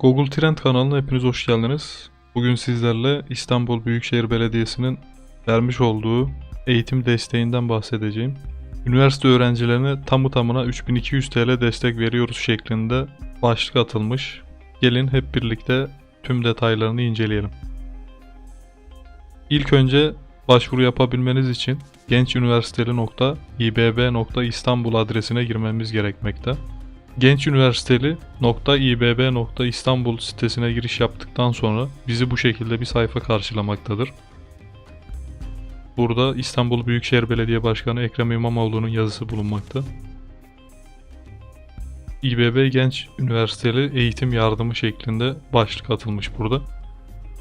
Google Trend kanalına hepiniz hoş geldiniz. Bugün sizlerle İstanbul Büyükşehir Belediyesi'nin vermiş olduğu eğitim desteğinden bahsedeceğim. Üniversite öğrencilerine tamı tamına 3200 TL destek veriyoruz şeklinde başlık atılmış. Gelin hep birlikte tüm detaylarını inceleyelim. İlk önce başvuru yapabilmeniz için gençüniversiteli.ibb.istanbul adresine girmemiz gerekmekte. Gençüniversiteli.ibb.istanbul sitesine giriş yaptıktan sonra bizi bu şekilde bir sayfa karşılamaktadır. Burada İstanbul Büyükşehir Belediye Başkanı Ekrem İmamoğlu'nun yazısı bulunmakta. İBB Genç Üniversiteli Eğitim Yardımı şeklinde başlık atılmış burada.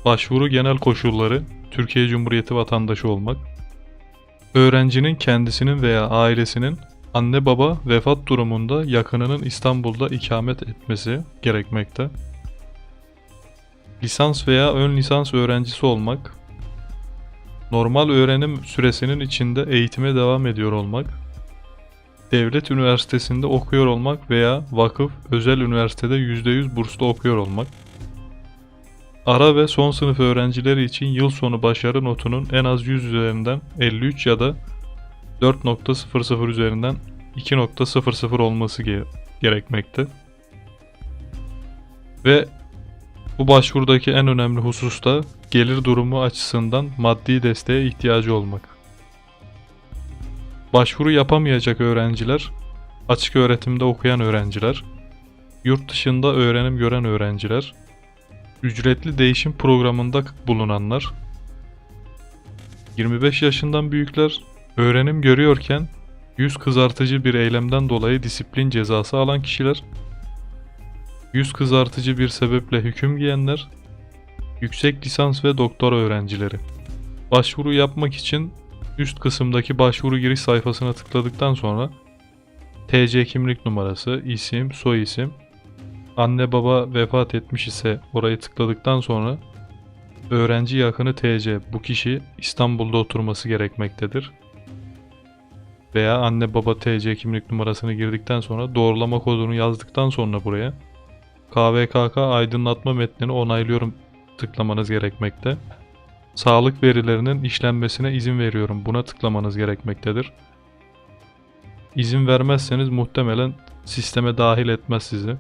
Başvuru genel koşulları Türkiye Cumhuriyeti vatandaşı olmak. Öğrencinin kendisinin veya ailesinin anne baba vefat durumunda yakınının İstanbul'da ikamet etmesi gerekmekte. Lisans veya ön lisans öğrencisi olmak. Normal öğrenim süresinin içinde eğitime devam ediyor olmak. Devlet üniversitesinde okuyor olmak veya vakıf özel üniversitede %100 burslu okuyor olmak. Ara ve son sınıf öğrencileri için yıl sonu başarı notunun en az 100 üzerinden 53 ya da 4.00 üzerinden 2.00 olması ge- gerekmekte. Ve bu başvurudaki en önemli husus da gelir durumu açısından maddi desteğe ihtiyacı olmak. Başvuru yapamayacak öğrenciler, açık öğretimde okuyan öğrenciler, yurt dışında öğrenim gören öğrenciler, ücretli değişim programında bulunanlar, 25 yaşından büyükler, öğrenim görüyorken yüz kızartıcı bir eylemden dolayı disiplin cezası alan kişiler, yüz kızartıcı bir sebeple hüküm giyenler, yüksek lisans ve doktora öğrencileri. Başvuru yapmak için üst kısımdaki başvuru giriş sayfasına tıkladıktan sonra TC kimlik numarası, isim, soy isim, anne baba vefat etmiş ise orayı tıkladıktan sonra öğrenci yakını TC bu kişi İstanbul'da oturması gerekmektedir. Veya anne baba TC kimlik numarasını girdikten sonra doğrulama kodunu yazdıktan sonra buraya KVKK aydınlatma metnini onaylıyorum tıklamanız gerekmekte. Sağlık verilerinin işlenmesine izin veriyorum buna tıklamanız gerekmektedir. İzin vermezseniz muhtemelen sisteme dahil etmez sizi.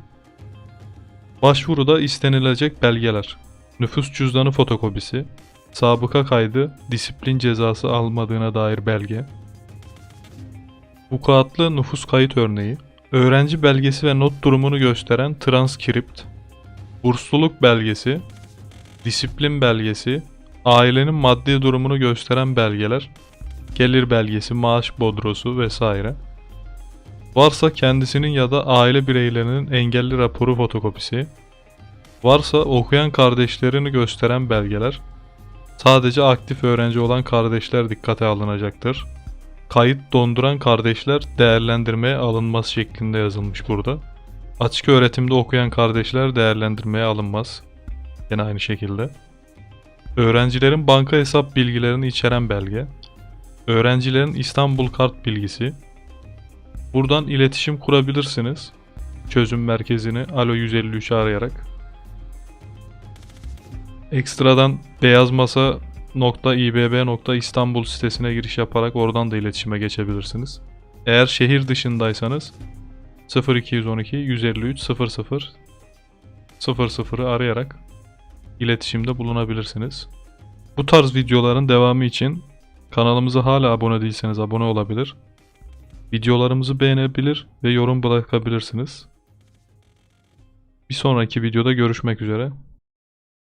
Başvuruda istenilecek belgeler. Nüfus cüzdanı fotokopisi, sabıka kaydı, disiplin cezası almadığına dair belge, vukuatlı nüfus kayıt örneği, öğrenci belgesi ve not durumunu gösteren transkript, bursluluk belgesi, disiplin belgesi, ailenin maddi durumunu gösteren belgeler, gelir belgesi, maaş bodrosu vesaire. Varsa kendisinin ya da aile bireylerinin engelli raporu fotokopisi, varsa okuyan kardeşlerini gösteren belgeler, sadece aktif öğrenci olan kardeşler dikkate alınacaktır. Kayıt donduran kardeşler değerlendirmeye alınmaz şeklinde yazılmış burada. Açık öğretimde okuyan kardeşler değerlendirmeye alınmaz. Yine aynı şekilde. Öğrencilerin banka hesap bilgilerini içeren belge. Öğrencilerin İstanbul kart bilgisi. Buradan iletişim kurabilirsiniz. Çözüm merkezini Alo 153'ü arayarak. Ekstradan beyaz masa .ibb.istanbul sitesine giriş yaparak oradan da iletişime geçebilirsiniz. Eğer şehir dışındaysanız 0212 153 00 00'ı arayarak iletişimde bulunabilirsiniz. Bu tarz videoların devamı için kanalımıza hala abone değilseniz abone olabilir. Videolarımızı beğenebilir ve yorum bırakabilirsiniz. Bir sonraki videoda görüşmek üzere.